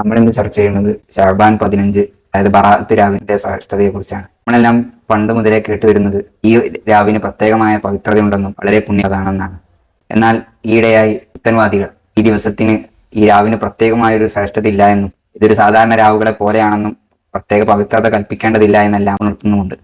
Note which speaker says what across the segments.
Speaker 1: നമ്മളിന്ന് ചർച്ച ചെയ്യുന്നത് ഷാബാൻ പതിനഞ്ച് അതായത് ബറാത്ത് രാവിന്റെ ശ്രേഷ്ഠതയെ കുറിച്ചാണ് നമ്മളെല്ലാം പണ്ട് മുതലേ കേട്ടുവരുന്നത് ഈ രാവിന് പ്രത്യേകമായ പവിത്രതയുണ്ടെന്നും വളരെ പുണ്യതാണെന്നാണ്. എന്നാൽ ഈയിടെയായി പുത്തൻവാദികൾ ഈ ദിവസത്തിന് ഈ രാവിന് പ്രത്യേകമായ ഒരു ശ്രേഷ്ഠത ഇല്ല എന്നും ഇതൊരു സാധാരണ രാവുകളെ പോലെയാണെന്നും പ്രത്യേക പവിത്രത കൽപ്പിക്കേണ്ടതില്ല എന്നെല്ലാം ഉണർത്തുന്നുമുണ്ട്.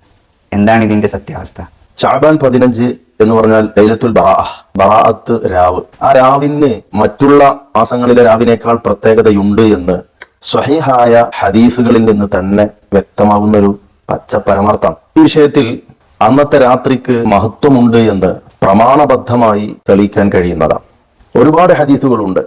Speaker 1: എന്താണ് ഇതിന്റെ സത്യാവസ്ഥ?
Speaker 2: ഷാബാൻ പതിനഞ്ച് എന്ന് പറഞ്ഞാൽ ലൈലത്തുൽ ബറാ ബറാഅത്ത് രാവ്. ആ രാവിന് മറ്റുള്ള മാസങ്ങളിലെ രാവിനേക്കാൾ പ്രത്യേകതയുണ്ട് എന്ന് സ്വഹിഹായ ഹദീസുകളിൽ നിന്ന് തന്നെ വ്യക്തമാകുന്ന ഒരു പച്ച പരമാർത്ഥം. ഈ വിഷയത്തിൽ അന്നത്തെ രാത്രിക്ക് മഹത്വമുണ്ട് എന്ന് പ്രമാണബദ്ധമായി തെളിയിക്കാൻ കഴിയുന്നതാണ്. ഒരുപാട് ഹദീസുകളുണ്ട്.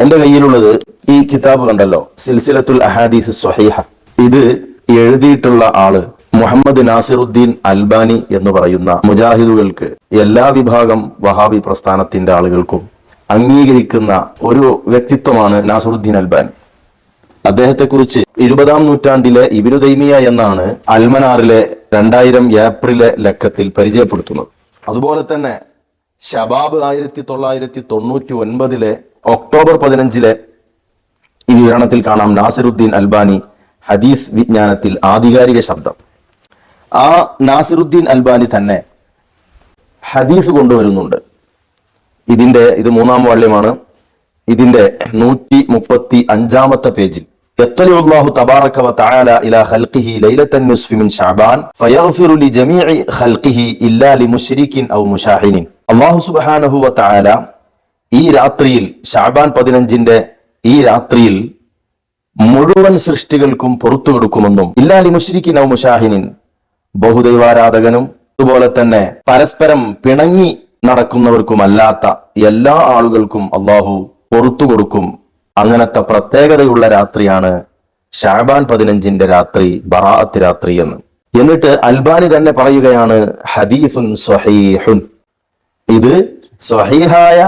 Speaker 2: എന്റെ കയ്യിലുള്ളത് ഈ കിതാബ് കണ്ടല്ലോ സിൽസിലത്തുൽ അഹാദീസ് സ്വഹീഹ. ഇത് എഴുതിയിട്ടുള്ള ആൾ മുഹമ്മദ് നാസിറുദ്ദീൻ അൽബാനി എന്ന് പറയുന്ന മുജാഹിദുകൾക്ക് എല്ലാ വിഭാഗം വഹാബി പ്രസ്ഥാനത്തിന്റെ ആളുകൾക്കും അംഗീകരിക്കുന്ന ഒരു വ്യക്തിത്വമാണ് നാസിറുദ്ദീൻ അൽബാനി. അദ്ദേഹത്തെക്കുറിച്ച് ഇരുപതാം നൂറ്റാണ്ടിലെ ഇബിനു തൈമിയ എന്നാണ് അൽമനാറിലെ രണ്ടായിരം ഏപ്രിലെ ലക്കത്തിൽ പരിചയപ്പെടുത്തുന്നത്. അതുപോലെ തന്നെ ഷബാബ് ആയിരത്തി തൊള്ളായിരത്തി തൊണ്ണൂറ്റി ഒൻപതിലെ ഒക്ടോബർ പതിനഞ്ചിലെ ഈ വിവരണത്തിൽ കാണാം നാസിറുദ്ദീൻ അൽബാനി ഹദീസ് വിജ്ഞാനത്തിൽ ആധികാരിക ശബ്ദം. ആ നാസിറുദ്ദീൻ അൽബാനി തന്നെ ഹദീസ് കൊണ്ടുവരുന്നുണ്ട് ഇതിന്റെ ഇത് മൂന്നാം വാള്യമാണ് ഇതിന്റെ നൂറ്റി മുപ്പത്തി അഞ്ചാമത്തെ പേജിൽ يطلع الله تبارك وتعالى إلى خلقه ليلة النصف من شعبان فيغفر لجميع خلقه إلا لمشرك أو مشاحن الله سبحانه وتعالى ഈ രാത്രിയിൽ ഷാബാൻ പതിനഞ്ചിന്റെ ഈ രാത്രിയിൽ മുഴുവൻ സൃഷ്ടികൾക്കും പുറത്തു കൊടുക്കുമെന്നും ഇല്ലാലി മുഷിരിക്കിൻ ഔ മുഷാഹിനിൻ ബഹുദൈവാരാധകനും അതുപോലെ തന്നെ പരസ്പരം പിണങ്ങി നടക്കുന്നവർക്കുമല്ലാത്ത എല്ലാ ആളുകൾക്കും അള്ളാഹു പുറത്തു കൊടുക്കും. അങ്ങനത്തെ പ്രത്യേകതയുള്ള രാത്രിയാണ് ഷാബാൻ പതിനഞ്ചിന്റെ രാത്രി ബറാഅത്ത് രാത്രി എന്ന്. എന്നിട്ട് അൽബാനി തന്നെ പറയുകയാണ് ഹദീസുൻ സ്വഹീഹുൻ. ഇത് സ്വഹീഹായ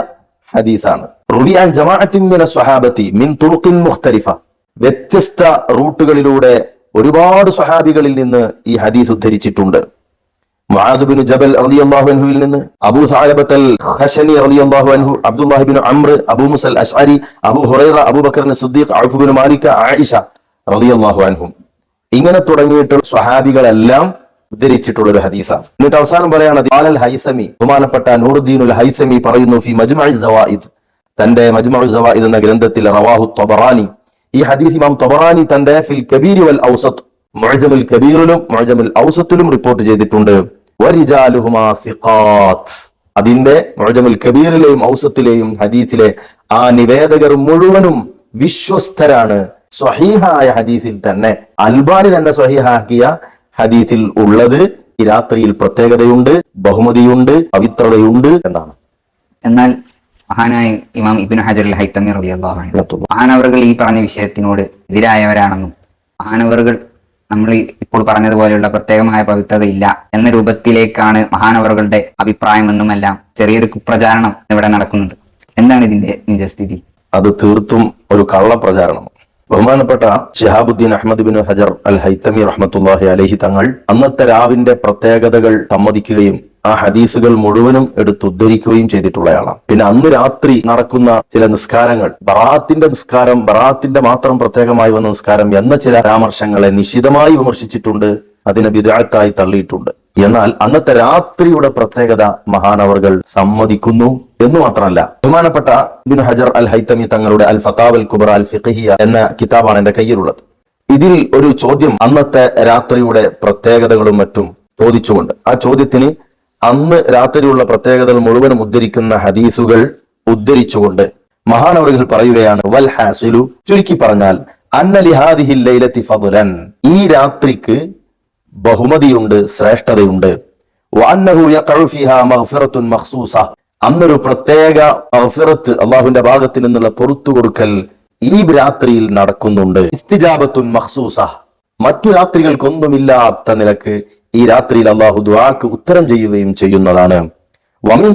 Speaker 2: ഹദീസാണ്. റുബിയാൻ ജമാഅത്തിൻ മിന സ്വഹാബത്തി മിൻ തുറുക്കിൻ മുഖ്തലിഫ. വ്യത്യസ്ത റൂട്ടുകളിലൂടെ ഒരുപാട് സ്വഹാബികളിൽ നിന്ന് ഈ ഹദീസ് ഉദ്ധരിച്ചിട്ടുണ്ട്. മുആദ് ജബൽ റളിയല്ലാഹു അൻഹുവിൽ നിന്ന് അബൂ സഅലബത്തൽ ഖശനി റളിയല്ലാഹു അൻഹു Abdullah bin Amr Abu Musa Ashari Abu Hurairah Abubakar Siddiq Awf Malik Malik Aisha റളിയല്ലാഹു അൻഹും. ഇങ്ങനെ തുടങ്ങിയിട്ട് സ്വഹാബികളെല്ലാം ഉദ്ധരിച്ചിട്ടുള്ള ഒരു ഹദീസാണ്. എന്നിട്ട് അവസാനം പറയാണ് ഖാലൽ ഹൈസമി ബഹുമാനപ്പെട്ട നൂറുദ്ദീനുൽ ഹൈസമി പറയുന്നു ഫി മജ്മഇ സവായിദ് തന്റെ മജ്മഉ സവായിദ് എന്ന ഗ്രന്ഥത്തിൽ റവാഹു ത്വബറാനി ഈ ഹദീസ് ഇമാം തബറാനി തന്റെ ഫിൽ കബീർ വൽ ഔസത്ത് മുഅജമുൽ കബീറിലും മുഅജമുൽ ഔസത്തിലും റിപ്പോർട്ട് ചെയ്തിട്ടുണ്ട്. അതിന്റെ മുഅജമുൽ കബീറിലെയും ഔസത്തിലെയും ഹദീസിലെ ആ നിവേദകർ മുഴുവനും വിശ്വസ്തരാണ്. സ്വഹീഹായ ഹദീസിൽ തന്നെ അൽബാനി തന്നെ സ്വഹീഹാക്കിയ ഹദീസിൽ ഉള്ളത് ഈ രാത്രിയിൽ പ്രത്യേകതയുണ്ട് ബഹുമതിയുണ്ട് പവിത്രതയുണ്ട് എന്നാണ്.
Speaker 1: എന്നാൽ മഹാനായ ഇമാം ഇബിൻ ഹജർ അൽ ഹൈത്തമി അൻഹു മഹാനവറുകൾ ഈ പറഞ്ഞ വിഷയത്തിനോട് എതിരായവരാണെന്നും മഹാനവറുകൾ നമ്മൾ ഇപ്പോൾ പറഞ്ഞതുപോലെയുള്ള പ്രത്യേകമായ പവിത്രത ഇല്ല എന്ന രൂപത്തിലേക്കാണ് മഹാനവറുകളുടെ അഭിപ്രായമെന്നുമെല്ലാം ചെറിയൊരു കുപ്രചാരണം ഇവിടെ നടക്കുന്നുണ്ട്. എന്താണ് ഇതിന്റെ നിജസ്ഥിതി?
Speaker 2: അത് തീർത്തും ഒരു കള്ളപ്രചാരണം ബഹുമാനപ്പെട്ട Shihabuddin Ahmad bin Hajar al Haytami റഹ്മത്തുല്ലാഹി അലഹി തങ്ങൾ അന്നത്തെ രാവിന്റെ പ്രത്യേകതകൾ സമ്മതിക്കുകയും ആ ഹദീസുകൾ മുഴുവനും എടുത്തുദ്ധരിക്കുകയും ചെയ്തിട്ടുള്ളയാളാണ് പിന്നെ അന്ന് രാത്രി നടക്കുന്ന ചില നിസ്കാരങ്ങൾ ബറാത്തിന്റെ നിസ്കാരം ബറാത്തിന്റെ മാത്രം പ്രത്യേകമായി വന്ന നിസ്കാരം എന്ന ചില പരാമർശങ്ങളെ നിശിതമായി വിമർശിച്ചിട്ടുണ്ട് അതിനെ വിദഗ്ധായി തള്ളിയിട്ടുണ്ട്. എന്നാൽ അന്നത്തെ രാത്രിയുടെ പ്രത്യേകത മഹാനവറുകൾ സമ്മതിക്കുന്നു എന്ന് മാത്രമല്ല. ബഹുമാനപ്പെട്ട ബിൻ ഹജർ അൽ ഹൈത്തമി തങ്ങളുടെ അൽ ഫത്താവൽ കുബറ അൽ ഫിഖിയ എന്ന കിതാബാണ് എന്റെ കയ്യിലുള്ളത്. ഇതിൽ ഒരു ചോദ്യം അന്നത്തെ രാത്രിയുടെ പ്രത്യേകതകളും മറ്റും ചോദിച്ചുകൊണ്ട് ആ ചോദ്യത്തിന് അന്ന് രാത്രിയുള്ള പ്രത്യേകതകൾ മുഴുവനും ഉദ്ധരിക്കുന്ന ഹദീസുകൾ ഉദ്ധരിച്ചുകൊണ്ട് മഹാനവറുകൾ പറയുകയാണ് വൽ ഹാസിലു ചുരുക്കി പറഞ്ഞാൽ അന്നലിഹാദിഹില്ലൈലത്തി ഫദുലൻ ഈ രാത്രിക്ക് ബഹുമതിയുണ്ട് ശ്രേഷ്ഠതയുണ്ട്. അന്നൊരു പ്രത്യേക മഗ്ഫിറത്ത് അള്ളാഹുവിന്റെ ഭാഗത്തിൽ നിന്നുള്ള പൊറത്തു കൊടുക്കൽ ഈ രാത്രിയിൽ നടക്കുന്നുണ്ട്. ഇസ്തിജാബത്തുൻ മഖ്സൂസ മറ്റു രാത്രികൾക്കൊന്നുമില്ലാത്ത നിലയ്ക്ക് ഈ രാത്രിയിൽ അള്ളാഹു ദുആക്ക് ഉത്തരം ചെയ്യുകയും ചെയ്യുന്നതാണ്. വമിൻ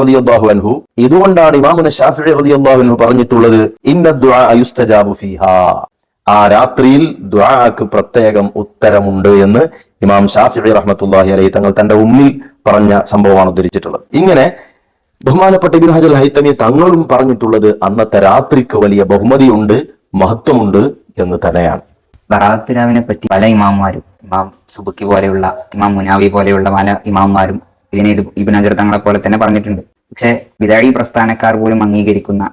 Speaker 2: റളിയല്ലാഹു അൻഹു. ഇതുകൊണ്ടാണ് ഇമാമുന ഷാഫിഈ റളിയല്ലാഹു അൻഹു പറഞ്ഞിട്ടുള്ളത് ഇന്ന ദുആ ആ രാത്രിയിൽ ദുആക്ക് പ്രത്യേകം ഉത്തരമുണ്ട് എന്ന് ഇമാം ഷാഫിഈ റഹ്മത്തുള്ളാഹി അലൈഹി തങ്ങൾ തന്റെ ഉമ്മിൽ പറഞ്ഞ സംഭവമാണ് ഉദ്ധരിച്ചിട്ടുള്ളത്. ഇങ്ങനെ ബഹുമാനപ്പെട്ട ഇബിൻ ഹജൽ ഹൈത്തമി തങ്ങളും പറഞ്ഞിട്ടുള്ളത് അന്നത്തെ രാത്രിക്ക് വലിയ ബഹുമതിയുണ്ട് മഹത്വമുണ്ട് എന്ന് തന്നെയാണ്.
Speaker 1: ബറാത്ത് രാവിനെ പറ്റി പല ഇമാമാരും ഇമാം സുബുക്കി പോലെയുള്ള ഇമാം മുനാവി പോലെയുള്ള പല ഇമാമാരും ഇതിനെ ഇത് ഇബിൻ അജർ തങ്ങളെ പോലെ തന്നെ പറഞ്ഞിട്ടുണ്ട്. പക്ഷെ വിദാഴി പ്രസ്ഥാനക്കാർ പോലും അംഗീകരിക്കുന്ന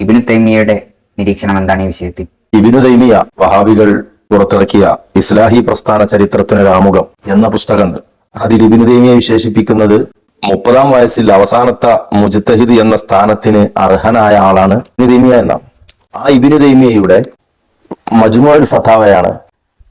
Speaker 1: ഇബിനു തൈമിയയുടെ നിരീക്ഷണം എന്താണ് ഈ വിഷയത്തിൽ?
Speaker 2: ഇബിനു തൈമിയ വഹാബികൾ പുറത്തിറക്കിയ ഇസ്ലാഹി പ്രസ്ഥാന ചരിത്രത്തിനൊരു ആമുഖം എന്ന പുസ്തകമുണ്ട്. അതിൽ ഇബിനു തൈമിയെ വിശേഷിപ്പിക്കുന്നത് മുപ്പതാം വയസ്സിൽ അവസാനത്തെ മുജിത്തഹിദ് എന്ന സ്ഥാനത്തിന് അർഹനായ ആളാണ് ഇബിനു തൈമിയ എന്നാണ്. ആ ഇബിനു തൈമിയയുടെ മജ്മുഅൽ ഫത്താവയാണ്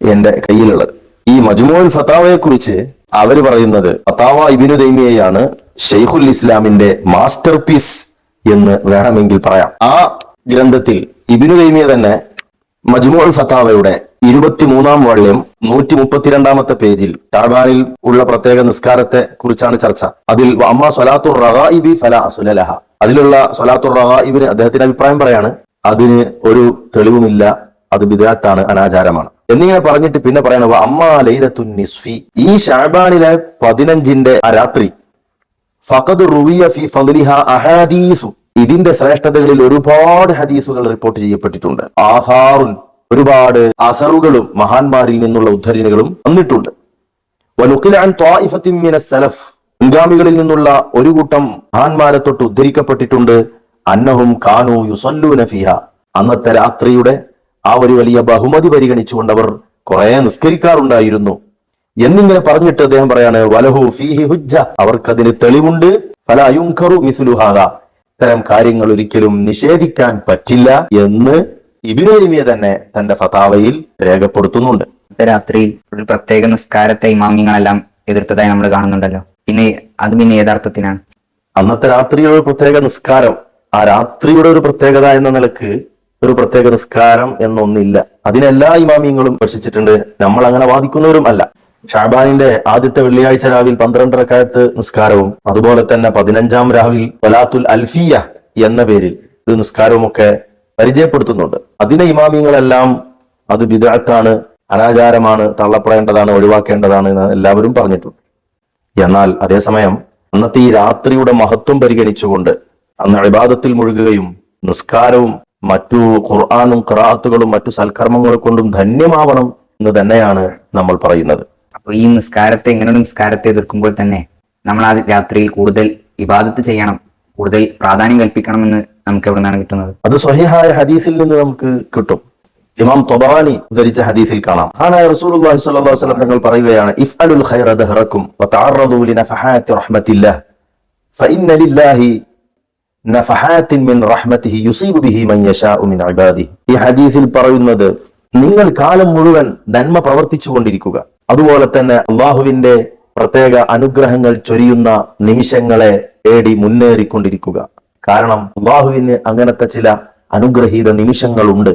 Speaker 2: എന്റെ കയ്യിലുള്ളത്. ഈ മജുമോൽ ഫത്താവയെ കുറിച്ച് അവർ പറയുന്നത് ഫത്താവ ഇബിനു തൈമിയയാണ് ഷെയ്ഖുൽ ഇസ്ലാമിന്റെ മാസ്റ്റർ പീസ് എന്ന് വേണമെങ്കിൽ പറയാം. ആ ഗ്രന്ഥത്തിൽ ഇബിനു തൈമിയ തന്നെ മജ്മോൾ ഫത്താവയുടെ ഇരുപത്തിമൂന്നാം വാള്യം നൂറ്റി മുപ്പത്തിരണ്ടാമത്തെ പേജിൽ ഷാബാനിൽ ഉള്ള പ്രത്യേക നിസ്കാരത്തെ കുറിച്ചാണ് ചർച്ച. അതിൽ അമ്മ സ്വലാത്തുർ റഗായിബി ഫല അസുലലഹ അതിലുള്ള സ്വലാത്തുർ റഗായിബിന് അദ്ദേഹത്തിന്റെ അഭിപ്രായം പറയാണ്. അതിന് ഒരു തെളിവുമില്ല. അത് ബിദാത്താണ് അനാചാരമാണ്. എന്നിങ്ങനെ പറഞ്ഞിട്ട് പിന്നെ പറയണവ അമ്മ ലൈലത്തു നിസ്ഫി. ഈ ഷാബാനിലെ പതിനഞ്ചിന്റെ ആ രാത്രി ഫഖദ് റുവിയ ഫി ഫദ്ലിഹ അഹാദീസു. ഇതിന്റെ ശ്രേഷ്ഠതകളിൽ ഒരുപാട് ഹദീസുകൾ റിപ്പോർട്ട് ചെയ്യപ്പെട്ടിട്ടുണ്ട്. ആഹാറുൻ ഒരുപാട് അസറുകളും മഹാന്മാരിൽ നിന്നുള്ള ഉദ്ധരണികളും വന്നിട്ടുണ്ട്. സലഫ്. മുൻഗാമികളിൽ നിന്നുള്ള ഒരു കൂട്ടം മഹാന്മാരെ തൊട്ട് ഉദ്ധരിക്കപ്പെട്ടിട്ടുണ്ട്. അന്നഹും കാനു യുസല്ലൂന ഫിഹ. അന്നത്തെ രാത്രിയുടെ ആ ഒരു വലിയ ബഹുമതി പരിഗണിച്ചുകൊണ്ട് അവർ കുറെ നിസ്കരിക്കാറുണ്ടായിരുന്നു. എന്നിങ്ങനെ പറഞ്ഞിട്ട് അദ്ദേഹം പറയാണ് വലഹു ഫീഹി ഹുജ്ജ. അവർക്കതിന് തെളിവുണ്ട്. ഫല അയുങ്കറു മിസുലുഹാദ ഇത്തരം കാര്യങ്ങൾ ഒരിക്കലും നിഷേധിക്കാൻ പറ്റില്ല എന്ന് ഇബിനോലിമിയ തന്നെ തന്റെ ഫതാവയിൽ രേഖപ്പെടുത്തുന്നുണ്ട്.
Speaker 1: രാത്രി രാത്രിയിൽ ഒരു പ്രത്യേക നിസ്കാരത്തെ ഇമാമിങ്ങളെല്ലാം എതിർത്തതായി നമ്മൾ കാണുന്നുണ്ടല്ലോ. പിന്നെ അത് പിന്നെ യഥാർത്ഥത്തിനാണ്.
Speaker 2: അന്നത്തെ രാത്രിയുടെ ഒരു പ്രത്യേക നിസ്കാരം ആ രാത്രിയുടെ ഒരു പ്രത്യേകത എന്ന നിലയ്ക്ക് ഒരു പ്രത്യേക നിസ്കാരം എന്നൊന്നില്ല. അതിനെല്ലാ ഇമാമിയങ്ങളും സ്പർശിച്ചിട്ടുണ്ട് നമ്മൾ അങ്ങനെ വാദിക്കുന്നവരും അല്ല. ഷാബാനിന്റെ ആദ്യത്തെ വെള്ളിയാഴ്ച രാവിൽ പന്ത്രണ്ടരക്കാലത്ത് നിസ്കാരവും അതുപോലെ തന്നെ പതിനഞ്ചാം രാവിൽ വലാത്തുൽ അൽഫിയ എന്ന പേരിൽ ഒരു നിസ്കാരവും ഒക്കെ പരിചയപ്പെടുത്തുന്നുണ്ട്. അതിനെ ഇമാമിയങ്ങളെല്ലാം അത് വിദഗ്ധാണ് അനാചാരമാണ് തള്ളപ്പെടേണ്ടതാണ് ഒഴിവാക്കേണ്ടതാണ് എന്ന് എല്ലാവരും പറഞ്ഞിട്ടുണ്ട്. എന്നാൽ അതേസമയം അന്നത്തെ ഈ രാത്രിയുടെ മഹത്വം പരിഗണിച്ചുകൊണ്ട് അന്ന് അഴിബാദത്തിൽ മുഴുകുകയും നിസ്കാരവും മറ്റു ഖുർആാനും ഖറാത്തുകളും മറ്റു സൽക്കർമ്മങ്ങൾ കൊണ്ടും ധന്യമാവണം എന്ന് തന്നെയാണ് നമ്മൾ പറയുന്നത്.
Speaker 1: അപ്പൊ ഈ നിസ്കാരത്തെ ഇങ്ങനൊരു നിസ്കാരത്തെ എതിർക്കുമ്പോൾ തന്നെ നമ്മൾ ആ രാത്രിയിൽ കൂടുതൽ ഇബാദത്ത് ചെയ്യണം കൂടുതൽ പ്രാധാന്യം കൽപ്പിക്കണമെന്ന് നമുക്ക് എവിടെ നിന്നാണ് കിട്ടുന്നത്?
Speaker 2: അത് സ്വഹിഹായ ഹദീസിൽ നിന്ന് നമുക്ക് കിട്ടും. ഇമാം തൊബറാനി ഉദ്ധരിച്ച ഹദീസിൽ കാണാം. ഹാനായ തങ്ങൾ പറയുകയാണ് ഇഫ്അലുൽ ഖൈറ ദഹറക്കും ഈ ഹദീസിൽ പറയുന്നത് നിങ്ങൾ കാലം മുഴുവൻ നന്മ പ്രവർത്തിച്ചു കൊണ്ടിരിക്കുക. അതുപോലെ തന്നെ അള്ളാഹുവിന്റെ പ്രത്യേക അനുഗ്രഹങ്ങൾ ചൊരിയുന്ന നിമിഷങ്ങളെ തേടി മുന്നേറിക്കൊണ്ടിരിക്കുക. കാരണം അള്ളാഹുവിന് അങ്ങനത്തെ ചില അനുഗ്രഹീത നിമിഷങ്ങളുണ്ട്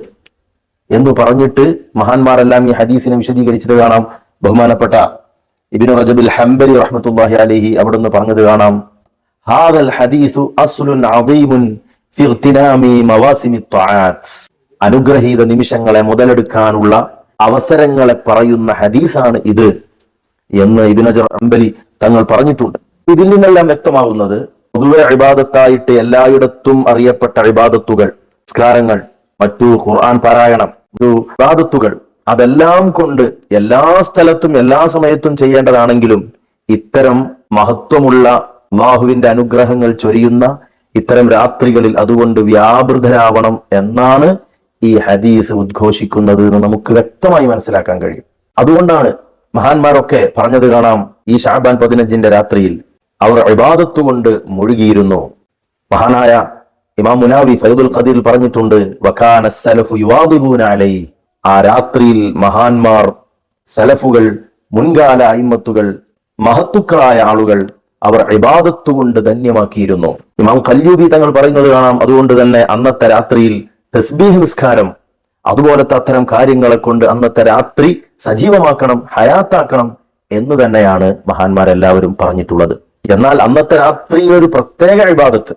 Speaker 2: എന്ന് പറഞ്ഞിട്ട് മഹാന്മാരെല്ലാം ഈ ഹദീസിനെ വിശദീകരിച്ചത് കാണാം. ബഹുമാനപ്പെട്ട ഇബിനു റജബിൽ ഹംബലി റഹ്മത്തുല്ലാഹി അലൈഹി അവിടുന്ന് പറഞ്ഞത് കാണാം. ഹാദൽ الحديث أصل عظيم ഫി اغتنام مواسم الطاعات അനുഗ്രഹീത നിമിഷങ്ങളെ മുതലെടുക്കാനുള്ള അവസരങ്ങളെ പറയുന്ന ഹദീസാണ് ഇത് എന്ന് ഇബിനജർ അമ്പലി തങ്ങൾ പറഞ്ഞിട്ടുണ്ട്. ഇതിൽ നിന്നെല്ലാം വ്യക്തമാകുന്നത് പൊതുവെ അഴിബാദത്തായിട്ട് എല്ലായിടത്തും അറിയപ്പെട്ട അഴിബാദത്തുകൾ സംസ്കാരങ്ങൾ മറ്റു ഖുർആൻ പാരായണം ഒരു ഇബാദത്തുകൾ അതെല്ലാം കൊണ്ട് എല്ലാ സ്ഥലത്തും എല്ലാ സമയത്തും ചെയ്യേണ്ടതാണെങ്കിലും ഇത്തരം മഹത്വമുള്ള അള്ളാഹുവിന്റെ അനുഗ്രഹങ്ങൾ ചൊരിയുന്ന ഇത്തരം രാത്രികളിൽ അതുകൊണ്ട് വ്യാപൃതരാവണം എന്നാണ് ഈ ഹദീസ് ഉദ്ഘോഷിക്കുന്നത് എന്ന് നമുക്ക് വ്യക്തമായി മനസ്സിലാക്കാൻ കഴിയും. അതുകൊണ്ടാണ് മഹാന്മാരൊക്കെ പറഞ്ഞത് കാണാം ഈ ഷാബാൻ പതിനഞ്ചിന്റെ രാത്രിയിൽ അവർ ഇബാദത്ത് കൊണ്ട് മുഴുകിയിരുന്നു. മഹാനായ ഇമാം മുനാവി ഫൈദുൽ ഖദീർ പറഞ്ഞിട്ടുണ്ട് വഖാന സലഫു യുവാദിബൂന അലൈ. ആ രാത്രിയിൽ മഹാന്മാർ സലഫുകൾ മുൻകാല അയിമത്തുകൾ മഹത്തുക്കളായ ആളുകൾ അവർ ഇബാദത്ത് കൊണ്ട് ധന്യമാക്കിയിരുന്നു. ഇമാം കല്യൂബി തങ്ങൾ പറയുന്നത് കാണാം അതുകൊണ്ട് തന്നെ അന്നത്തെ രാത്രിയിൽ തസ്ബീഹ് നിസ്കാരം അതുപോലത്തെ അത്തരം കാര്യങ്ങളെ കൊണ്ട് അന്നത്തെ രാത്രി സജീവമാക്കണം ഹയാത്താക്കണം എന്ന് തന്നെയാണ് മഹാന്മാരെല്ലാവരും പറഞ്ഞിട്ടുള്ളത്. എന്നാൽ അന്നത്തെ രാത്രിയിൽ ഒരു പ്രത്യേക ഇബാദത്ത്.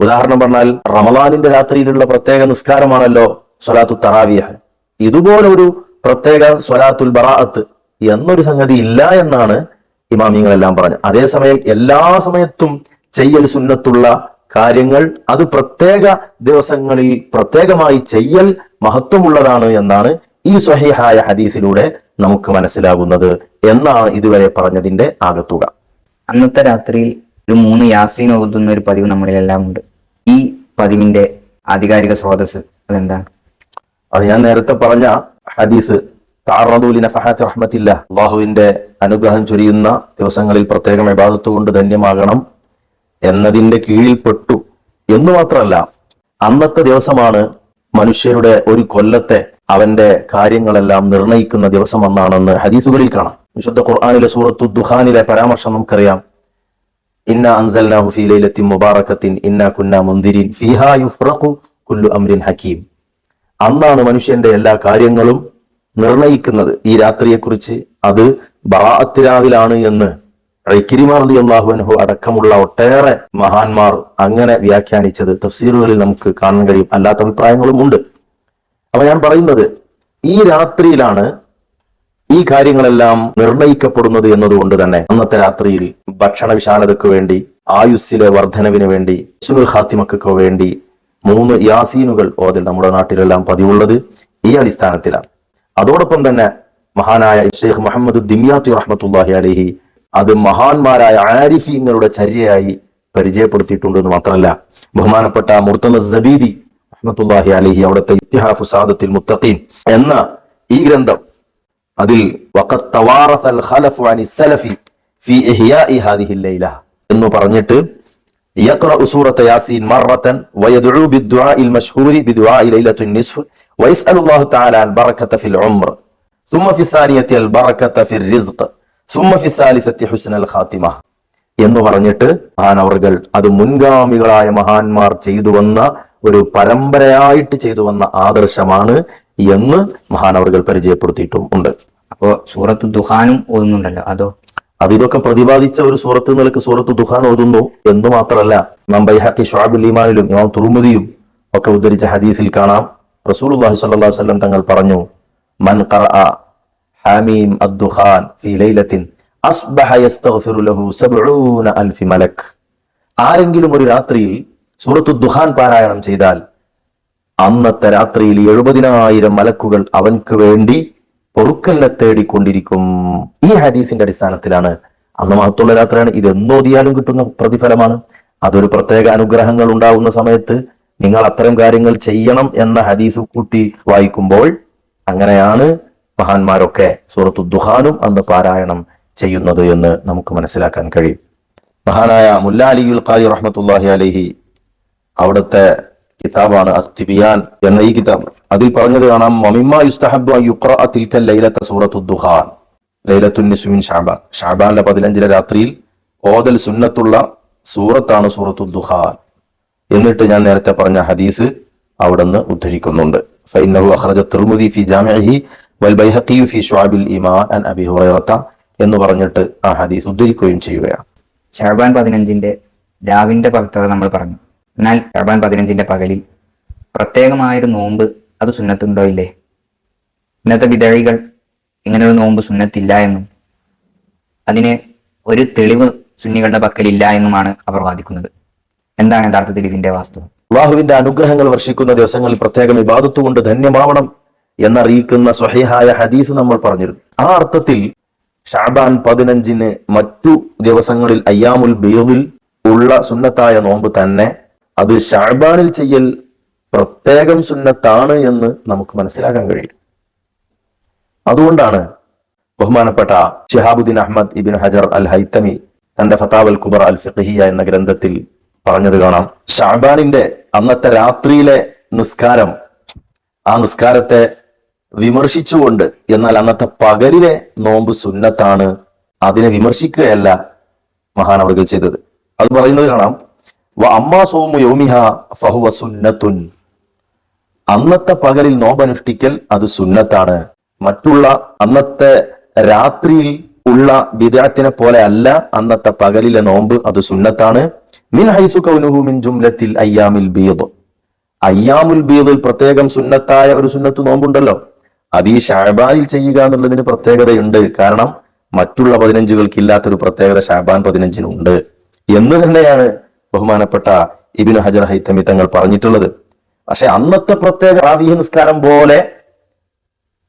Speaker 2: ഉദാഹരണം പറഞ്ഞാൽ റമദാനിന്റെ രാത്രിയിലുള്ള പ്രത്യേക നിസ്കാരമാണല്ലോ സ്വലാത്തു തറാവിയഹ് ഇതുപോലൊരു പ്രത്യേക സ്വലാത്തുൽ ബറാഅത്ത് എന്നൊരു സംഗതി ഇല്ല എന്നാണ് ഇമാമിങ്ങളെല്ലാം പറഞ്ഞു. അതേസമയം എല്ലാ സമയത്തും ചെയ്യൽ സുന്നത്തുള്ള കാര്യങ്ങൾ അത് പ്രത്യേക ദിവസങ്ങളിൽ പ്രത്യേകമായി ചെയ്യൽ മഹത്വമുള്ളതാണ് എന്നാണ് ഈ സ്വഹിഹായ ഹദീസിലൂടെ നമുക്ക് മനസ്സിലാകുന്നത് എന്നാണ് ഇതുവരെ പറഞ്ഞതിന്റെ ആകത്തുക
Speaker 1: അന്നത്തെ രാത്രിയിൽ ഒരു മൂന്ന് യാസീൻ ഓതുന്ന ഒരു പതിവ് നമ്മളിലെല്ലാം ഉണ്ട് ഈ പതിവിന്റെ ആധികാരിക സ്രോതസ് അതെന്താണ്?
Speaker 2: അത് ഞാൻ നേരത്തെ പറഞ്ഞ ഹദീസ് താറദൂലിന ഫഹാത്ത് റഹ്മത്തില്ല. അള്ളാഹുവിന്റെ അനുഗ്രഹം ചൊരിയുന്ന ദിവസങ്ങളിൽ പ്രത്യേകം വിഭാഗത്തു കൊണ്ട് ധന്യമാകണം. എന്നതിന്റെ കീഴിൽപ്പെട്ടു എന്ന് മാത്രമല്ല അന്നത്തെ ദിവസമാണ് മനുഷ്യരുടെ ഒരു കൊല്ലത്തെ അവന്റെ കാര്യങ്ങളെല്ലാം നിർണയിക്കുന്ന ദിവസം എന്നാണെന്ന് ഹദീസുകളിൽ കാണാം. വിശുദ്ധ ഖുർആാനിലെ സൂറത്തു ദുഹാനിലെ പരാമർശം നമുക്കറിയാം. ഇന്ന അൻസൽനാഹു ഫീ ലൈലത്തിൻ മുബാറക്കത്തിൻ ഇന്ന കുന്ന മുന്തിരിൻ ഫീഹാ യുഫ്റഖു കുല്ലു അംരിൻ ഹക്കീം. അന്നാണ് മനുഷ്യന്റെ എല്ലാ കാര്യങ്ങളും നിർണയിക്കുന്നത് ഈ രാത്രിയെക്കുറിച്ച് അത് ബറാഅത്തിരാവിലാണ് എന്ന് റൈക്കിരിമാർദി അള്ളാഹുഅൻഹു അടക്കമുള്ള ഒട്ടേറെ മഹാന്മാർ അങ്ങനെ വ്യാഖ്യാനിച്ചത് തഫ്സീറുകളിൽ നമുക്ക് കാണാൻ കഴിയും. അല്ലാത്ത അഭിപ്രായങ്ങളും ഉണ്ട്. അപ്പൊ ഞാൻ പറയുന്നത് ഈ രാത്രിയിലാണ് ഈ കാര്യങ്ങളെല്ലാം നിർണയിക്കപ്പെടുന്നത് എന്നതുകൊണ്ട് തന്നെ അന്നത്തെ രാത്രിയിൽ ഭക്ഷണ വിശാലതയ്ക്ക് വേണ്ടി ആയുസ്സിലെ വർധനവിന് വേണ്ടി സുനുൽ ഹാത്തിമക്കൊക്കെ വേണ്ടി മൂന്ന് യാസീനുകൾ ഓതിൽ നമ്മുടെ നാട്ടിലെല്ലാം പതിവുള്ളത് ഈ അടിസ്ഥാനത്തിലാണ്. അതോടൊപ്പം തന്നെ മഹാനായ ഷെയ്ഖ് മുഹമ്മദ് ദിമിയാത്തി റഹ്മത്തുല്ലാഹി അലഹി അത് മഹാന്മാരായ ആരിഫീങ്ങളുടെ ചര്യയായി പരിചയപ്പെടുത്തിയിട്ടുണ്ട് എന്ന് മാത്രമല്ല ബഹുമാനപ്പെട്ട മുർത്തല സബീദി റഹ്മത്തുല്ലാഹി അലഹി അവിടുത്തെ ഇത്തിഹാഫു സാദത്തിൽ മുത്തഖീൻ എന്ന ഈ ഗ്രന്ഥം അതിൽ എന്ന് പറഞ്ഞിട്ട് യഖ്റ സൂറത്ത് യാസീൻ മർറത്തൻ വയദുഉ ബിദ്ദുആ ഇൽ മശ്ഹൂരി ബിദ്ദുആ ലൈലത്തുൻ നിസ്ഫ് ويسأل الله تعالى البركة في العمر ثم في الثانية البركة في الرزق ثم في الثالثة حسن الخاتمة എന്ന് പറഞ്ഞിട്ട് മഹാനവർകൾ അത് മുൻഗാമികളായ മഹാന്മാർ ചെയ്തു വന്ന ഒരു പരമ്പരയായിട്ട് ചെയ്തു വന്ന ആദർശമാണ് എന്ന് മഹാനവർകൾ പരിചയപ്പെടുത്തിയിട്ടും ഉണ്ട്
Speaker 1: അപ്പോ സൂറത്ത് ദുഹാനും ഓതുന്നുണ്ടല്ലോ അതോ
Speaker 2: അത് ഇതൊക്കെ പ്രതിപാദിച്ച ഒരു സൂറത്ത് നിലക്ക് സൂറത്ത് ദുഹാൻ ഓതുന്നു എന്ന് മാത്രമല്ല ഇമാം ബൈഹാക്കി ഷുആബുൽ ഈമാനിലും ഇമാം തുർമുദിയും ഒക്കെ ഉദ്ധരിച്ച ഹദീസിൽ കാണാം റസൂലുള്ളാഹി സ്വല്ലല്ലാഹു അലൈഹി വസല്ലം തങ്ങൾ പറഞ്ഞു മൻ ഖറഅ ഹാമീം അദ്ദുഖാൻ ഫീ ലൈലത്തിൻ അസ്ബഹ യസ്തഗ്ഫിറു ലഹു സബ്ഊന അൽഫി മലക്. ആരെങ്കിലും ഒരു രാത്രിയിൽ സൂറത്തു ദുഹാൻ പാരായണം ചെയ്താൽ അന്നത്തെ രാത്രിയിൽ എഴുപതിനായിരം മലക്കുകൾ അവൻക്ക് വേണ്ടി പൊറുക്കല്ല തേടിക്കൊണ്ടിരിക്കും. ഈ ഹദീസിന്റെ അടിസ്ഥാനത്തിലാണ് അന്ന് മഹത്തുള്ള രാത്രിയാണ്. ഇത് എന്നോതിയാലും കിട്ടുന്ന പ്രതിഫലമാണ്. അതൊരു പ്രത്യേക അനുഗ്രഹങ്ങൾ ഉണ്ടാകുന്ന സമയത്ത് നിങ്ങൾ അത്തരം കാര്യങ്ങൾ ചെയ്യണം എന്ന ഹദീസ് കൂട്ടി വായിക്കുമ്പോൾ അങ്ങനെയാണ് മഹാന്മാരൊക്കെ സൂറത്തു ദുഹാനും അന്ന് പാരായണം ചെയ്യുന്നത് എന്ന് നമുക്ക് മനസ്സിലാക്കാൻ കഴിയും. മഹാനായ മുല്ല അലിയുൽ ഖാദി റഹ്മത്തുല്ലാഹി അലഹി അവിടുത്തെ കിതാബാണ് അത്തിബിയാൻ എന്ന ഈ കിതാബ്. അതിൽ പറഞ്ഞത് കാണാം മമിമ്മ യുസ്തഹബ് സൂറത്തു ദുഹാൻ ലൈലത്തുൻ നിസ്മിൻ ഷാബാൻ. ഷാബാനിലെ പതിനഞ്ചിലെ രാത്രിയിൽ ഓതൽ സുന്നത്തുള്ള സൂറത്താണ് സൂറത്തു ദുഹാൻ. എന്നിട്ട് ഞാൻ നേരത്തെ പറഞ്ഞ ഹദീസ് ഉദ്ധരിക്കുന്നുണ്ട്. തിർമുദി ഫി ജാമിഇഹി വൽ ബൈഹഖി ഇമാൻ അൻ എന്ന് പറഞ്ഞിട്ട് ആ ഹദീസ് ഉദ്ധരിക്കുകയും ചെയ്യുകയാണ്.
Speaker 1: ഷഹബാൻ പതിനഞ്ചിന്റെ രാവിന്റെ പവിത്രത നമ്മൾ പറഞ്ഞു. എന്നാൽ ഷഹബാൻ പതിനഞ്ചിന്റെ പകലിൽ പ്രത്യേകമായൊരു നോമ്പ് അത് സുന്നത്തുണ്ടോ ഇല്ലേ? ഇന്നത്തെ വിതഴികൾ ഇങ്ങനെ ഒരു നോമ്പ് സുന്നത്തില്ല എന്നും അതിന് ഒരു തെളിവ് സുന്നികളുടെ പക്കലില്ല എന്നുമാണ് അവർ വാദിക്കുന്നത്. എന്താണ് യഥാർത്ഥത്തിൽ ഇതിന്റെ വാസ്തവം?
Speaker 2: അള്ളാഹുവിന്റെ അനുഗ്രഹങ്ങൾ വർഷിക്കുന്ന ദിവസങ്ങളിൽ പ്രത്യേകം ഇബാദത്ത് കൊണ്ട് ധന്യമാവണം എന്നറിയിക്കുന്ന സ്വഹീഹായ ഹദീസ് നമ്മൾ പറഞ്ഞിരുന്നു. ആ അർത്ഥത്തിൽ ഷാബാൻ പതിനഞ്ചിന് മറ്റു ദിവസങ്ങളിൽ അയ്യാമുൽ ബിയുവിൽ ഉള്ള സുന്നത്തായ നോമ്പ് തന്നെ അത് ഷാബാനിൽ ചെയ്യൽ പ്രത്യേകം സുന്നത്താണ് എന്ന് നമുക്ക് മനസ്സിലാക്കാൻ കഴിയും. അതുകൊണ്ടാണ് ബഹുമാനപ്പെട്ട ഷിഹാബുദ്ദീൻ അഹമ്മദ് ഇബിൻ ഹജർ അൽ ഹൈത്തമി തന്റെ ഫതാവൽ കുബർ അൽ ഫിഖിയ എന്ന ഗ്രന്ഥത്തിൽ പറഞ്ഞത് കാണാം. ഷാബാനിന്റെ അന്നത്തെ രാത്രിയിലെ നിസ്കാരം ആ നിസ്കാരത്തെ വിമർശിച്ചുകൊണ്ട് എന്നാൽ അന്നത്തെ പകലിലെ നോമ്പ് സുന്നത്താണ് അതിനെ വിമർശിക്കുകയല്ല മഹാനവർകൾ ചെയ്തത്. അത് പറയുന്നത് കാണാം. അമ്മാ സോമു യോമിഹ ഫഹുവ സുന്നത്തുൻ. അന്നത്തെ പകലിൽ നോമ്പനുഷ്ഠിക്കൽ അത് സുന്നത്താണ്. മറ്റുള്ള അന്നത്തെ രാത്രിയിൽ ഉള്ള വിദാത്തിനെ പോലെ അല്ല അന്നത്തെ പകലിലെ നോമ്പ് അത് സുന്നത്താണ്. ഹൈസു മിൻ ജുംലത്തിൽ അയ്യാമിൽ അയ്യാമുൽ ബീദിൽ പ്രത്യേകം സുന്നത്തായ ഒരു സുന്നത്ത് നോമ്പുണ്ടല്ലോ. അത് ഈ ഷാബാനിൽ ചെയ്യുക എന്നുള്ളതിന് പ്രത്യേകതയുണ്ട്. കാരണം മറ്റുള്ള പതിനഞ്ചുകൾക്ക് ഇല്ലാത്തൊരു പ്രത്യേകത ഷാബാൻ പതിനഞ്ചിനുണ്ട്. എന്ന് തന്നെയാണ് ബഹുമാനപ്പെട്ട ഇബിന് ഹജർ ഹൈത്തമി തങ്ങൾ പറഞ്ഞിട്ടുള്ളത്. പക്ഷെ അന്നത്തെ പ്രത്യേക റാവീഹ് നിസ്കാരം പോലെ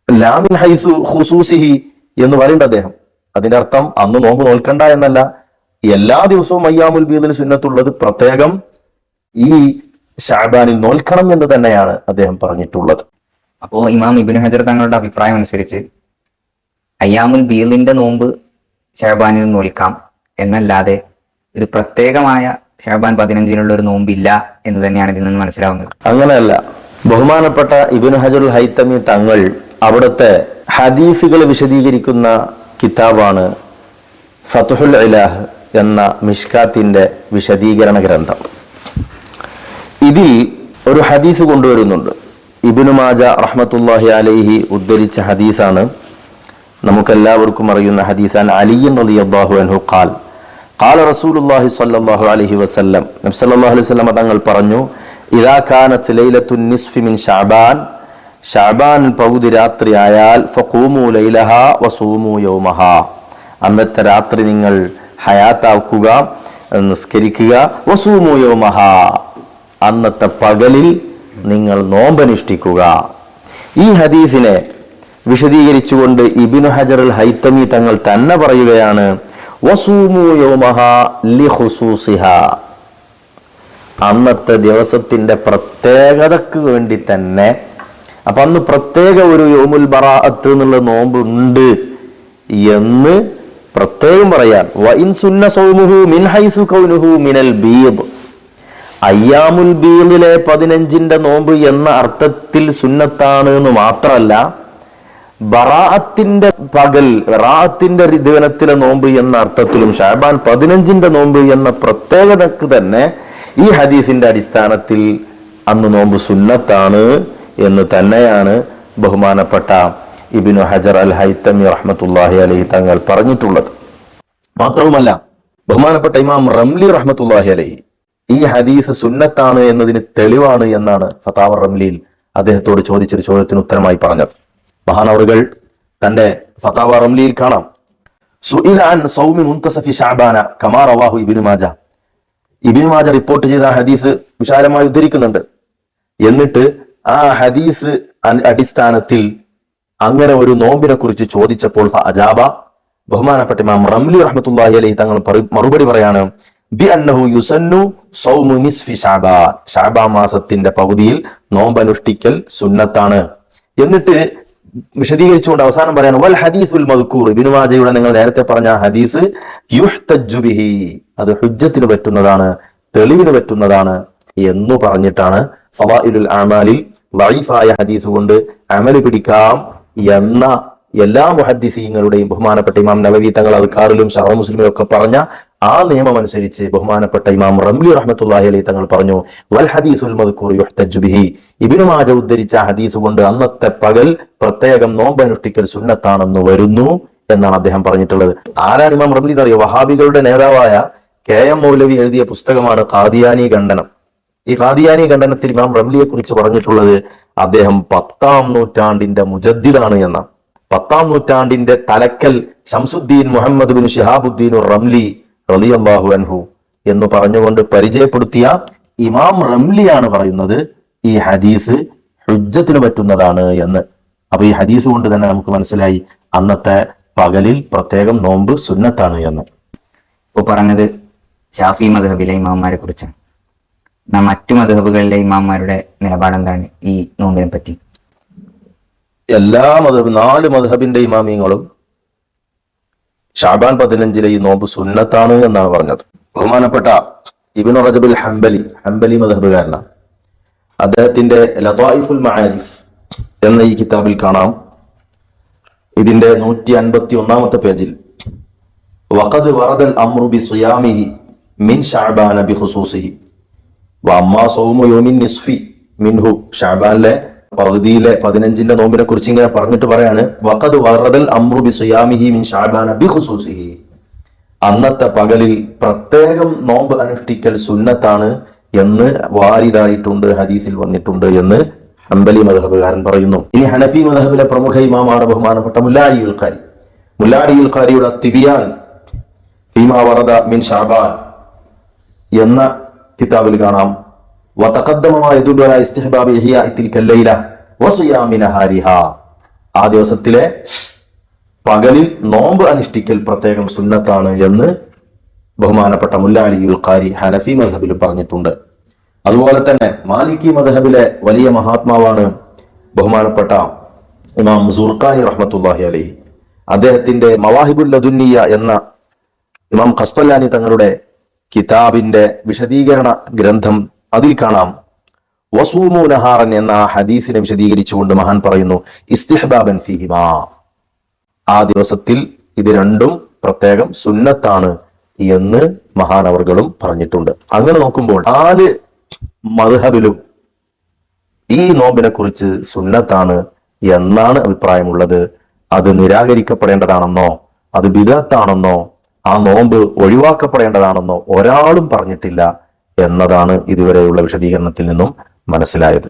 Speaker 2: ലാമിൻ ഹൈസു ഹുസൂസിഹി എന്ന് പറയുന്നുണ്ട് അദ്ദേഹം. അതിന്റെ അർത്ഥം അന്ന് നോമ്പ് നോൽക്കണ്ട എന്നല്ല. എല്ലാ ദിവസവും അയ്യാമുൽ ബീദിന് സുന്നത്തുള്ളത് പ്രത്യേകം ഈ ഷാബാനിൽ നോൽക്കണം എന്ന് തന്നെയാണ് അദ്ദേഹം പറഞ്ഞിട്ടുള്ളത്.
Speaker 1: അപ്പോ ഇമാം ഇബിൻ ഹജർ തങ്ങളുടെ അഭിപ്രായം അനുസരിച്ച് അയ്യാമുൽ ബീദിന്റെ നോമ്പ് ഷാബാനിൽ നോൽക്കാം എന്നല്ലാതെ ഒരു പ്രത്യേകമായ ഷാബാൻ പതിനഞ്ചിനുള്ള ഒരു നോമ്പില്ല എന്ന് തന്നെയാണ് ഇതിൽ നിന്ന് മനസ്സിലാവുന്നത്.
Speaker 2: അങ്ങനെയല്ല. ബഹുമാനപ്പെട്ട ഇബിൻ ഹജറുൽ ഹൈത്തമി തങ്ങൾ അവിടുത്തെ ഹദീസുകൾ വിശദീകരിക്കുന്ന കിതാബാണ് ഫതുഹുൽ ഇലാഹ്. എന്ന മിഷ്കാത്തിന്റെ വിശദീകരണ ഗ്രന്ഥം. ഇതിൽ ഒരു ഹദീസ് കൊണ്ടുവരുന്നുണ്ട്. ഇബിനു മാജ റഹ്മത്തുല്ലാഹി അലൈഹി ഉദ്ധരിച്ച ഹദീസാണ്. നമുക്കെല്ലാവർക്കും അറിയുന്ന ഹദീസാൻ അലിയൻ റളിയല്ലാഹു അൻഹു ഖാൽ ഖാല റസൂലുല്ലാഹി സ്വല്ലല്ലാഹു അലൈഹി വസല്ലം നബി സല്ലല്ലാഹു അലൈഹി വസല്ലം തങ്ങൾ പറഞ്ഞു ഇദാ കാനത്ത് ലൈലത്തു നിസ്ഫി മിൻ ശഅബാൻ ഷാബാൻ പകുതി രാത്രി ആയാൽ ഫഖൂമു ലൈലഹ വസൂമു യൗമഹ. അന്നത്തെ രാത്രി നിങ്ങൾ ഹയാത്താക്കുക നിസ്കരിക്കുക. വസൂമു യൗമഹ. അന്നത്തെ പകലിൽ നിങ്ങൾ നോമ്പനുഷ്ഠിക്കുക. ഈ ഹദീസിനെ വിശദീകരിച്ചുകൊണ്ട് ഇബിനു ഹജർ അൽ ഹൈത്തമി തങ്ങൾ തന്നെ പറയുകയാണ് അന്നത്തെ ദിവസത്തിന്റെ പ്രത്യേകതക്ക് വേണ്ടി തന്നെ അപ്പൊ അന്ന് പ്രത്യേക ഒരു യോമുൽ ബറാഅത്ത് എന്നുള്ള നോമ്പ് ഉണ്ട് എന്ന് പ്രത്യേകം പറയാൻ സുന്ന സൗമുഹു മിൻ കൗനുഹു മിനൽ ബീദ്. അയ്യാമുൽ ബീദിലെ പതിനഞ്ചിന്റെ നോമ്പ് എന്ന അർത്ഥത്തിൽ സുന്നത്താണ് എന്ന് മാത്രമല്ല ബറാഅത്തിന്റെ പകൽ റാഅത്തിന്റെ ദിവനത്തിലെ നോമ്പ് എന്ന അർത്ഥത്തിലും ഷാബാൻ പതിനഞ്ചിന്റെ നോമ്പ് എന്ന പ്രത്യേകതക്ക് തന്നെ ഈ ഹദീസിന്റെ അടിസ്ഥാനത്തിൽ അന്ന് നോമ്പ് സുന്നത്താണ് എന്ന് തന്നെയാണ് ബഹുമാനപ്പെട്ട ഇബിനു ഹജർ അൽ ഹൈത്തമി റഹ്മത്തുല്ലാഹി അലഹി തങ്ങൾ പറഞ്ഞിട്ടുള്ളത്. മാത്രവുമല്ല ബഹുമാനപ്പെട്ട ഇമാം റംലി റഹ്മത്തുല്ലാഹി അലഹി ഈ ഹദീസ് സുന്നത്താണ് എന്നതിന് തെളിവാണ് എന്നാണ് ഫതാവർ റംലിയിൽ അദ്ദേഹത്തോട് ചോദിച്ചൊരു ചോദ്യത്തിന് ഉത്തരമായി പറഞ്ഞത്. മഹാനവറുകൾ തന്റെ ഫതാവ റംലിയിൽ കാണാം. ഇബ്നു മാജ. റിപ്പോർട്ട് ചെയ്ത ഹദീസ് വിശാലമായി ഉദ്ധരിക്കുന്നുണ്ട്. എന്നിട്ട് ആ ഹദീസ് അടിസ്ഥാനത്തിൽ അങ്ങനെ ഒരു നോമ്പിനെ കുറിച്ച് ചോദിച്ചപ്പോൾ അജാബ ബഹുമാനപ്പെട്ട ഇമാം റംലി റഹ്മത്തുള്ളാഹി അലൈഹി തങ്ങൾ മറുപടി പറയാണ് ബി അന്നഹു യുസന്നു സൗമു നിസ്ഫി ഷാബാൻ. ഷാബാ മാസത്തിന്റെ പകുതിയിൽ നോമ്പ് അനുഷ്ഠിക്കൽ സുന്നത്താണ്. എന്നിട്ട് വിശദീകരിച്ചുകൊണ്ട് അവസാനം പറയാൻ വൽ ഹദീസുൽ മദ്കൂർ. ഇബ്നു നിങ്ങൾ നേരത്തെ പറഞ്ഞ ഹദീസ് യുഹ്തജ്ജു ബിഹി. അത് ഹുജ്ജത്തിന് പറ്റുന്നതാണ് തെളിവിന് പറ്റുന്നതാണ് എന്ന് പറഞ്ഞിട്ടാണ് ഫവാഇലുൽ അമാലിൽ ലൈഫായ ഹദീസ് കൊണ്ട് അമൽ പിടിക്കാം എന്ന എല്ലാ മുഹദ്ദിസീങ്ങളുടെയും ബഹുമാനപ്പെട്ട ഇമാം നവവി തങ്ങൾ അൽക്കാറിലും ഷറ മുസ്ലിമിലും ഒക്കെ പറഞ്ഞ ആ നിയമം അനുസരിച്ച് ബഹുമാനപ്പെട്ട ഇമാം റംലി റഹ്മത്തുല്ലാഹി അലൈഹി തങ്ങൾ പറഞ്ഞു വൽ ഹദീസുൽ മദ്കൂർ യുഹ്തജ്ജു ബിഹി. ഇബ്നു മാജ ഉദ്ധരിച്ച ഹദീസ് കൊണ്ട് അന്നത്തെ പകൽ പ്രത്യേകം നോമ്പ് അനുഷ്ഠിക്കൽ സുന്നത്താണെന്ന് വരുന്നു എന്നാണ് അദ്ദേഹം പറഞ്ഞിട്ടുള്ളത്. ആരാണ് ഇമാം റംലി എന്നറിയോ വഹാബികളുടെ നേതാവായ കെ എം മൗലവി എഴുതിയ പുസ്തകമാണ് ഖാദിയാനി ഖണ്ഡനം. ഈ ഖാദിയാനി ഖണ്ഡനത്തിൽ ഇമാം റംലിയെ കുറിച്ച് പറഞ്ഞിട്ടുള്ളത് അദ്ദേഹം പത്താം നൂറ്റാണ്ടിന്റെ മുജദ്ദിദാണ് എന്ന. പത്താം നൂറ്റാണ്ടിന്റെ തലക്കൽ Shamsuddin Muhammad bin Shihabuddin Ramli റളിയല്ലാഹു അൻഹു എന്ന് പറഞ്ഞുകൊണ്ട് പരിചയപ്പെടുത്തിയ ഇമാം റംലിയാണ് പറയുന്നത് ഈ ഹദീസ് ഹുജ്ജത്തിന് പറ്റുന്നതാണ് എന്ന്. അപ്പൊ ഈ ഹദീസ് കൊണ്ട് തന്നെ നമുക്ക് മനസ്സിലായി അന്നത്തെ പകലിൽ പ്രത്യേകം നോമ്പ് സുന്നത്താണ് എന്ന്.
Speaker 1: ഇപ്പോൾ പറഞ്ഞത് ഷാഫി മദ്ഹബിലെ ഇമാമാരെ കുറിച്ചാണ്. മറ്റു മധുഹബുകളിലെ ഇമാമാരുടെ നിലപാട് എന്താണ് ഈ നോമ്പിനെ പറ്റി?
Speaker 2: എല്ലാ മധബ് നാല് മധുഹബിന്റെ ഇമാമിയങ്ങളും ഷാബാൻ പതിനഞ്ചിലെ ഈ നോമ്പ് സുന്നത്താണ് എന്നാണ് പറഞ്ഞത്. ബഹുമാനപ്പെട്ട ഇബിൻ റജബുൽ ഹംബലി ഹംബലി മധുഹബുകാരനാണ്. അദ്ദേഹത്തിന്റെ ലതായിഫുൽ മഹാരിഫ് എന്ന ഈ കിതാബിൽ കാണാം. ഇതിന്റെ നൂറ്റി അൻപത്തി ഒന്നാമത്തെ പേജിൽ വഖദ് വറദൽ അമ്രു ബി സുയാമിഹി മിൻ ഷാബാന ബി ഖുസൂസിഹി സൗമ നിസ്ഫി മിൻഹു. ഷഅബാനിലെ പകുതിയിലെ പതിനഞ്ചിന്റെ നോമ്പിനെ കുറിച്ച് ഇങ്ങനെ പറഞ്ഞിട്ട് പറയാണ് വഖദ് വറദൽ അമ്രു ബി സുയാമിഹി മിൻ ഷഅബാന ബി ഖുസൂസിഹി അന്നത്തെ പകലിൽ പ്രത്യേകം നോമ്പ് അനുഷ്ഠിക്കൽ സുന്നത്താണ് എന്ന് വാരിതായിട്ടുണ്ട് ഹദീസിൽ വന്നിട്ടുണ്ട് എന്ന് ഹംബലി മധബുകാരൻ പറയുന്നു. ഇനി ഹനഫി മധബിലെ പ്രമുഖ ഇമാമാണ് ബഹുമാനപ്പെട്ട മുല്ലാരി ഉൽഖാരി. മുല്ലാരി ഉൽഖാരിയുടെ തിബിയാൻ ഫീമാ വറദ മിൻ ഷാബാൻ എന്ന കിതാബിൽ കാണാം. ആ ദിവസത്തിലെ പകലിൽ നോമ്പ് അനുഷ്ഠിക്കൽ പ്രത്യേകം സുന്നത്താണ് എന്ന് ബഹുമാനപ്പെട്ട മുല്ലാലിയുൽ ഖാരി ഹനഫി മധബിൽ പറഞ്ഞിട്ടുണ്ട്. അതുപോലെ തന്നെ മാലിക്കി മധബിലെ വലിയ മഹാത്മാവാണ് ബഹുമാനപ്പെട്ട ഇമാം സുർഖാനി റഹ്മത്തുല്ലാഹി അലഹി. അദ്ദേഹത്തിന്റെ മവാഹിബുൽ ലദുന്നിയ എന്ന ഇമാം ഖസ്തല്ലാനി തങ്ങളുടെ കിതാബിന്റെ വിശദീകരണ ഗ്രന്ഥം അതിൽ കാണാം. വസൂമു എന്ന ആ ഹദീസിനെ വിശദീകരിച്ചുകൊണ്ട് മഹാൻ പറയുന്നു ഇസ്തിഹബാബൻ ഫിഹിമാ. ആ ദിവസത്തിൽ ഇത് രണ്ടും പ്രത്യേകം സുന്നത്താണ് എന്ന് മഹാനവർകളും പറഞ്ഞിട്ടുണ്ട്. അങ്ങനെ നോക്കുമ്പോൾ നാല് മദ്ഹബിലും ഈ നോമ്പിനെ കുറിച്ച് സുന്നത്താണ് എന്നാണ് അഭിപ്രായമുള്ളത്. അത് നിരാകരിക്കപ്പെടേണ്ടതാണെന്നോ അത് വിദഗ്ധാണെന്നോ ആ നോമ്പ് ഒഴിവാക്കപ്പെടേണ്ടതാണെന്നോ ഒരാളും പറഞ്ഞിട്ടില്ല എന്നതാണ് ഇതുവരെയുള്ള വിശദീകരണത്തിൽ നിന്നും മനസ്സിലായത്.